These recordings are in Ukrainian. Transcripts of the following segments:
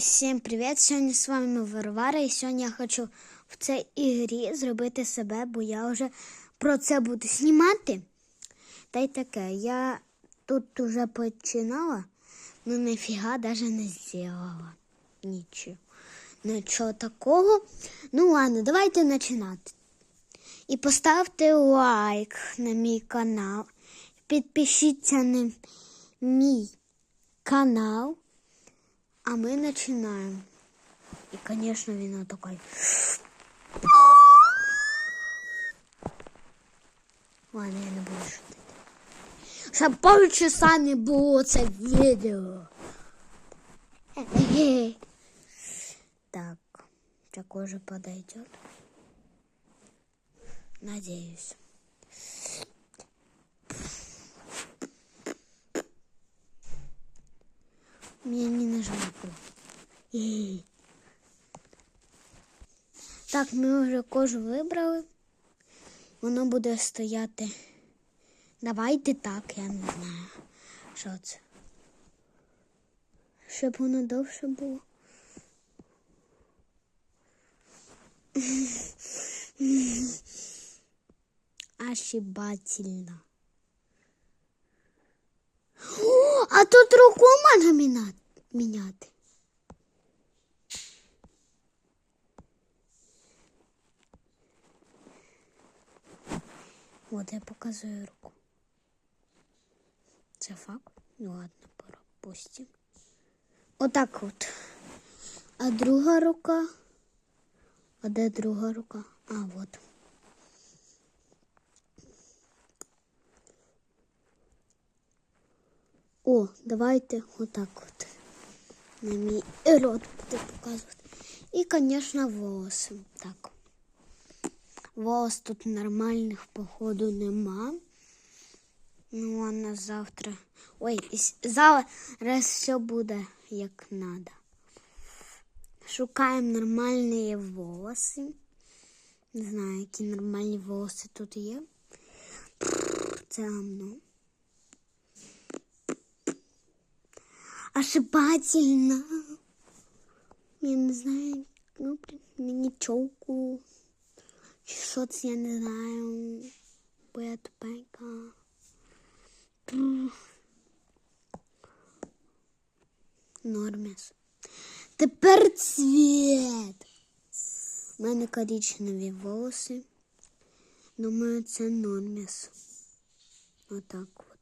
Всім привіт! Сьогодні з вами Варвара, і сьогодні я хочу в цій ігрі зробити себе, бо я вже про це буду знімати. Та й таке, я тут вже починала, ну ніфіга навіть не зробила. Нічого. Нічого такого. Ну ладно, давайте починати. І поставте лайк на мій канал. Підпишіться на мій канал. А мы начинаем. И, конечно, вино такой. Ладно, я не буду шутити. Щоб полчаса не було це. Так, такой же подойдет. Надеюсь. Я не. Так, ми вже кожу вибрали. Воно буде стояти. Давайте так, я не знаю. Що це? Щоб воно довше було. Ошибательно. О, а тут руку можна міна- міняти. От я показую руку. Це факт. Ну ладно, пропустим. Отак от. А друга рука. А де друга рука? А, от. О, давайте отак от. На мій рот буде показувати. І, звісно, волоси. Так. Волос тут нормальних, походу, нема. Ну, а на завтра. Ой, зараз все буде як надо. Шукаємо нормальні волоси. Не знаю, які нормальні волоси тут є. Це гамно. Ошибательно. Я не знаю, ну, блін, мені чолку. Чи що це, я не знаю. Бо я тупенька. Пф. Норміс. Тепер цвіт. У мене коричневі волоси. Думаю, це норміс. Отак от.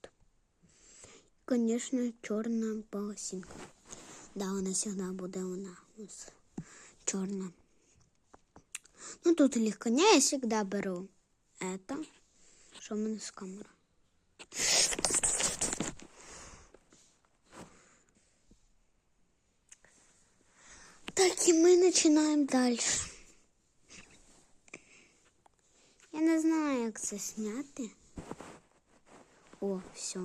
Конечно, чорна полосинка. Да, вона завжди буде нас чорна. Ну, тут легко. Не, я всегда беру это. Что у меня с камерой? Так, и мы начинаем дальше. Я не знаю, як це зняти. О, все.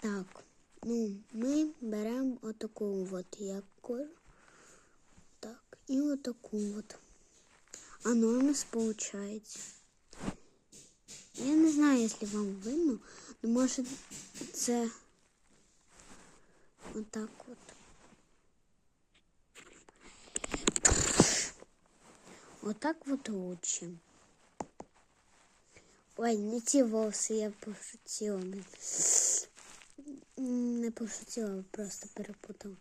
Так, ну, ми беремо отаку от яку. Так, і отаку от. А нормис получається. Я не знаю, якщо вам видно, но може це отак от. Отак от лучше. Ой, не ті волоси, я пошутила. блін. М, Не пошутила, просто перепутала.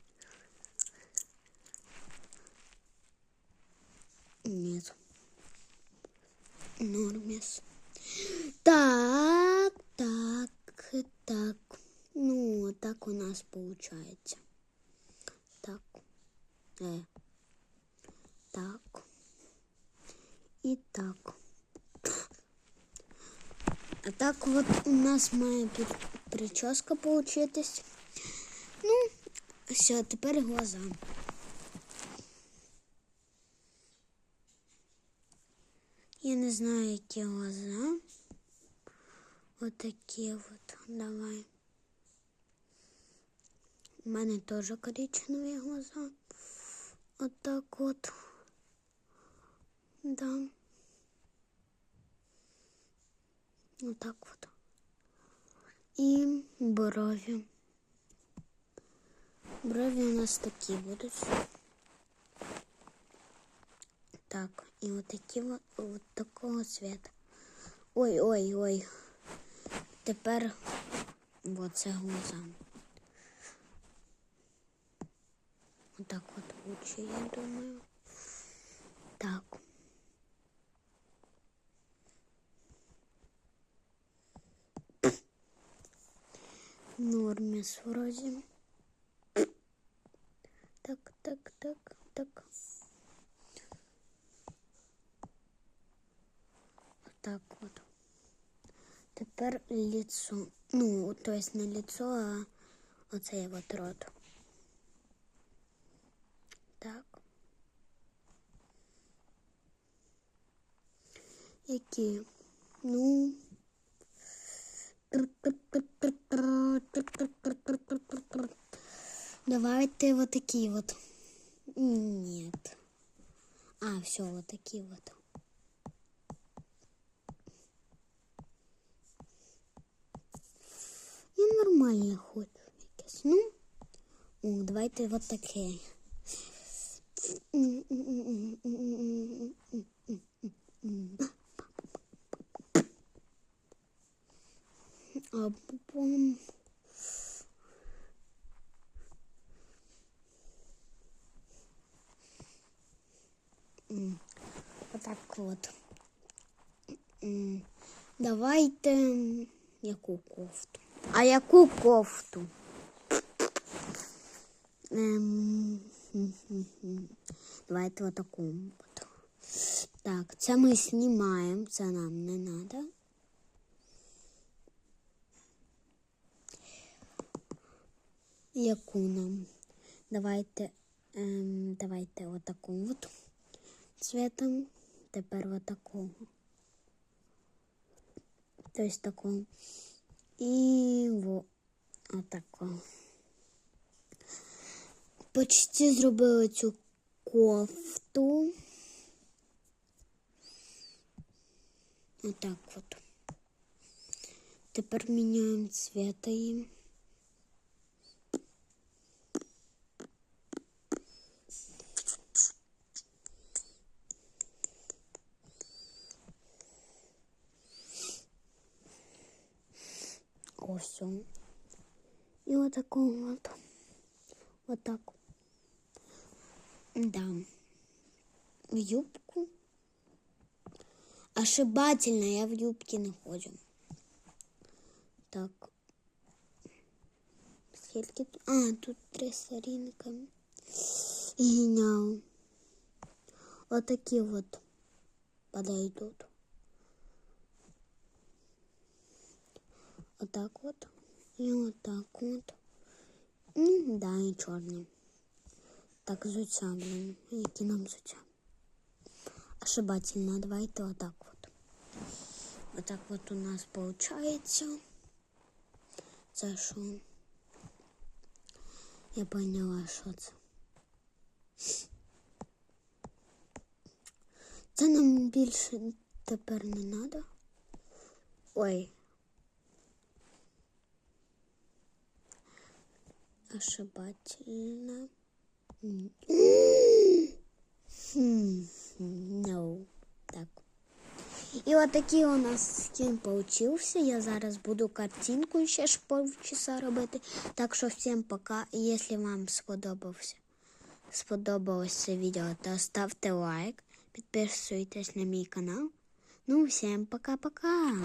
Нет. Нормис. Так, так, так. Ну, вот так у нас получается. Так. Э. Так. И так. А так вот у нас має під- Прическа получитись. Ну, все, тепер глаза. Я не знаю, які глаза. Отакі от. Давай. У мене теж коричневі глаза. Отак от. Да. Отак от. І брові. Брові у нас такі будуть. Так, і отакі от, от такого цвета. Ой, ой, ой. Тепер оце глаза. Отак от лучше, я думаю. Так. Нормис вроде. Так, так, так, так. Так от. Тепер лицо. Ну, то есть не лицо, а оцей от рот. Так. Які? Ну. Давайте вот такие вот. Нет. А, все, вот такие вот. Я нормально хочу. Ну, о, давайте вот таке. А потом... М, Вот так вот. М, Давайте яку кофту? А яку кофту? Ем. Давайте вот таку. от. Так, це ми знімаємо, це нам не треба. Яку нам? Давайте, ем, давайте отаку от цветом. Тепер отакого. Тобто такого. І во отакого. Почти зробили цю кофту. Отак от. Тепер міняємо цвета їм. Ось. он. І отакого от. Отак. Да. В юбку. Ошибательно, я в юбке не ходжу. Так. Скільки тут? А, тут три сорінка. Геніал. Отакі от подойдут. Отак от. І отак от. Ну, да, і чорне. Так, взуття, блин. Які нам взуття? Ошибательно. Давайте отак от. Отак от у нас получається. Це що? Я поняла, що це. Це нам більше тепер не треба. Ой. Ошибательно. No. Так. І от такий у нас скін получився. Я зараз буду картинку ще ж полчаса робити. Так що всім пока. І Якщо вам сподобався, сподобалось це відео, то ставте лайк, підписуйтесь на мій канал. Ну, всім пока-пока.